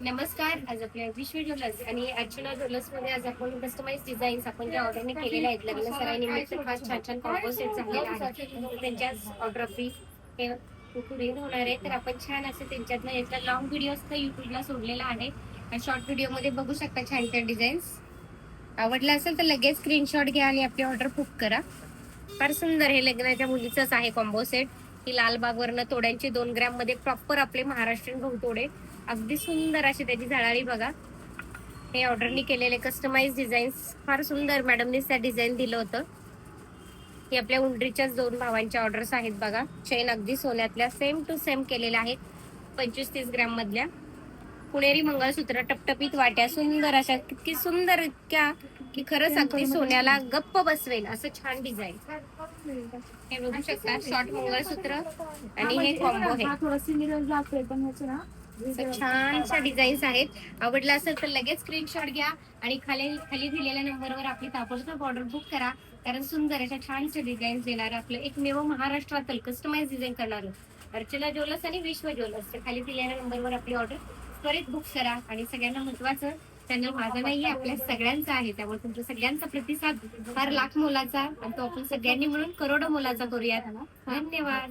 नमस्कार आज आपल्या विश्व ज्वेलर्स आणि अर्चना ज्वेलर्समध्ये आज आपण कस्टमाइज डिझाईन्स आपण ज्या ऑर्डरने केलेल्या आहेत लग्न सराईनिमित्त खास छान छान कॉम्बो सेट झालेला आहे. त्यांच्या त्यांच्याच ऑर्डर फी हे पुढे होणार आहे. तर आपण छान असे त्यांच्यातनं याचा लॉंग व्हिडिओ युट्यूबला सोडलेला आहे. आणि शॉर्ट व्हिडिओमध्ये बघू शकता छान छान डिझाईन्स आवडला असेल तर लगेच स्क्रीनशॉट घ्या आणि आपली ऑर्डर बुक करा. फार सुंदर हे लग्नाच्या मुलीचंच आहे कॉम्बो सेट ही लालबागवरनं तोड्यांचे दोन ग्रॅममध्ये प्रॉपर आपले महाराष्ट्रीयन गहू तोडे. अगदी सुंदर अशी त्याची झाडाळी बघा. हे ऑर्डरनी केलेले कस्टमाइज डिझाईन्स फार सुंदर मॅडमनीच त्या डिझाईन दिलं होतं. हे आपल्या उंडरीच्याच दोन भावांच्या ऑर्डर्स आहेत बघा. चेन अगदी सोन्यातल्या सेम टू सेम केलेल्या आहेत. पंचवीस तीस ग्रॅम मधल्या. पुणेरी मंगळसूत्र टपटपीत वाट्या. सुंदर अशा किती सुंदर इतक्या की खरंच अगदी सोन्याला गप्प बसवेल. असं छान डिझाईन हे बघू शकता शॉर्ट मंगळसूत्र आणि हे कॉम्बो आहे. छानशा डिझाईन्स आहेत. आवडला असेल तर लगेच स्क्रीनशॉट घ्या आणि खाली खाली दिलेल्या नंबरवर आपली ताबडतोब ऑर्डर बुक करा. कारण सुंदर अशा छानशा डिझाईन्स देणार आपलं एकमेव महाराष्ट्रातील कस्टमाइज डिझाईन करणार अर्चना ज्वेलर्स आणि विश्व ज्वेलर्स. खाली दिलेल्या नंबरवर आपली ऑर्डर त्वरित बुक करा आणि सगळ्यांना महत्वाचं त्यांना माझा नाहीये आपल्या सगळ्यांचा आहे. त्यामुळे तुमचा सगळ्यांचा प्रतिसाद फार लाख मोलाचा. आणि तो आपण सगळ्यांनी म्हणून करोडो मोलाचा करूयात. धन्यवाद.